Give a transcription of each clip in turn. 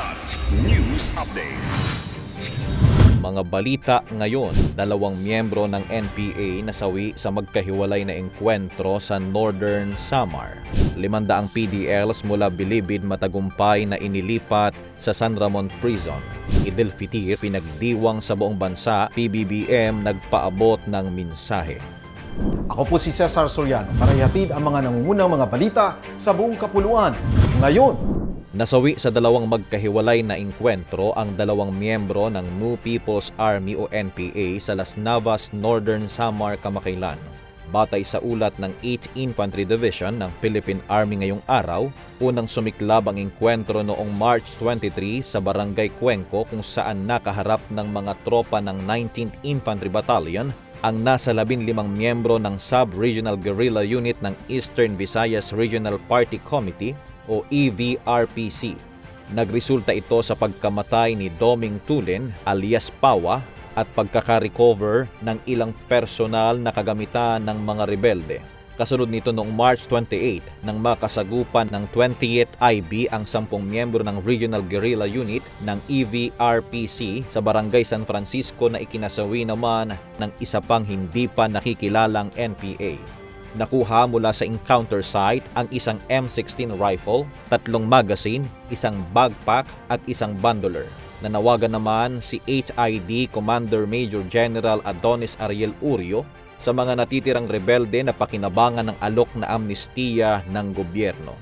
Ulat News Updates. Mga balita ngayon, dalawang miyembro ng NPA nasawi sa magkahiwalay na engkwentro sa Northern Samar. Limandaang PDLs mula Bilibid matagumpay na inilipat sa San Ramon Prison. Idil Fitir pinagdiwang sa buong bansa, PBBM nagpaabot ng mensahe. Ako po si Cesar Soriano para ihatid ang mga nangungunang mga balita sa buong kapuluan. Ngayon, Nasawi sa dalawang magkahiwalay na engkwentro ang dalawang miyembro ng New People's Army o NPA sa Las Navas, Northern Samar, Kamakailan. Batay sa ulat ng 8th Infantry Division ng Philippine Army ngayong araw, unang sumiklab ang engkwentro noong March 23 sa Barangay Cuenco kung saan nakaharap ng mga tropa ng 19th Infantry Battalion ang nasa 15 miyembro ng Sub-Regional Guerrilla Unit ng Eastern Visayas Regional Party Committee o EVRPC. Nagresulta ito sa pagkamatay ni Doming Tulin alias Pawa at pagkaka-recover ng ilang personal na kagamitan ng mga rebelde. Kasunod nito noong March 28 nang makasagupan ng 20th IB ang 10 miyembro ng Regional Guerrilla Unit ng EVRPC sa Barangay San Francisco na ikinasawi naman ng isa pang hindi pa nakikilalang NPA. Nakuha mula sa encounter site ang isang M16 rifle, tatlong magazine, isang backpack at isang bandoler. Nanawagan naman si HID Commander Major General Adonis Ariel Urio sa mga natitirang rebelde na pakinabangan ng alok na amnestiya ng gobyerno.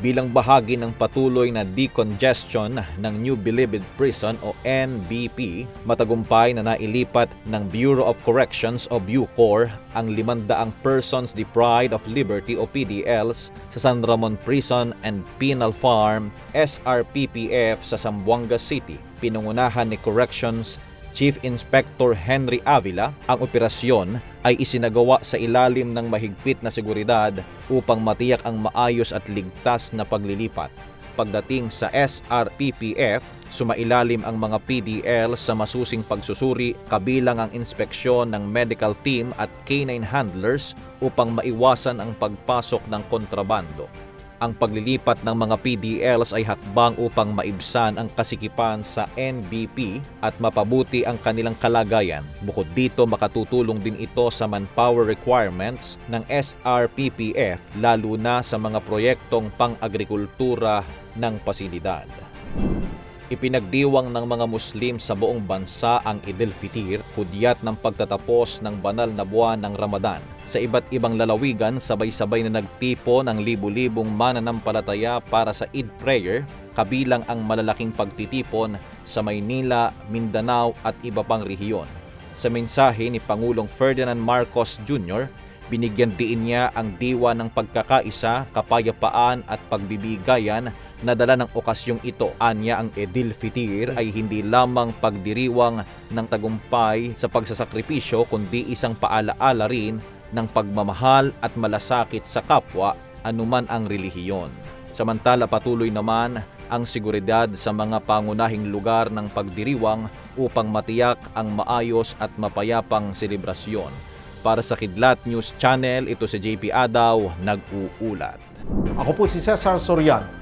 Bilang bahagi ng patuloy na decongestion ng New Bilibid Prison o NBP, matagumpay na nailipat ng Bureau of Corrections o Bucor ang 500 persons deprived of liberty o PDLs sa San Ramon Prison and Penal Farm SRPPF sa Zamboanga City. Pinungunahan ni Corrections Chief Inspector Henry Avila, ang operasyon ay isinagawa sa ilalim ng mahigpit na seguridad upang matiyak ang maayos at ligtas na paglilipat. Pagdating sa SRPPF, sumailalim ang mga PDL sa masusing pagsusuri kabilang ang inspeksyon ng medical team at canine handlers upang maiwasan ang pagpasok ng kontrabando. Ang paglilipat ng mga PDLs ay hakbang upang maibsan ang kasikipan sa NBP at mapabuti ang kanilang kalagayan. Bukod dito, makatutulong din ito sa manpower requirements ng SRPPF lalo na sa mga proyektong pang-agrikultura ng pasilidad. Ipinagdiwang ng mga Muslim sa buong bansa ang Idil Fitir, hudyat ng pagtatapos ng banal na buwan ng Ramadan. Sa iba't ibang lalawigan, sabay-sabay na nagtipo ng libu-libong mananampalataya para sa Eid prayer, kabilang ang malalaking pagtitipon sa Maynila, Mindanao at iba pang rehiyon. Sa mensahe ni Pangulong Ferdinand Marcos Jr., binigyan diin niya ang diwa ng pagkakaisa, kapayapaan at pagbibigayan na dala ng okasyong ito. Anya ang Edil Fitir ay hindi lamang pagdiriwang ng tagumpay sa pagsasakripisyo kundi isang paalaala rin ng pagmamahal at malasakit sa kapwa anuman ang relihiyon. Samantala patuloy naman ang seguridad sa mga pangunahing lugar ng pagdiriwang upang matiyak ang maayos at mapayapang selebrasyon. Para sa Kidlat News Channel, ito si JP Adaw, nag-uulat. ako po si Cesar Soriano,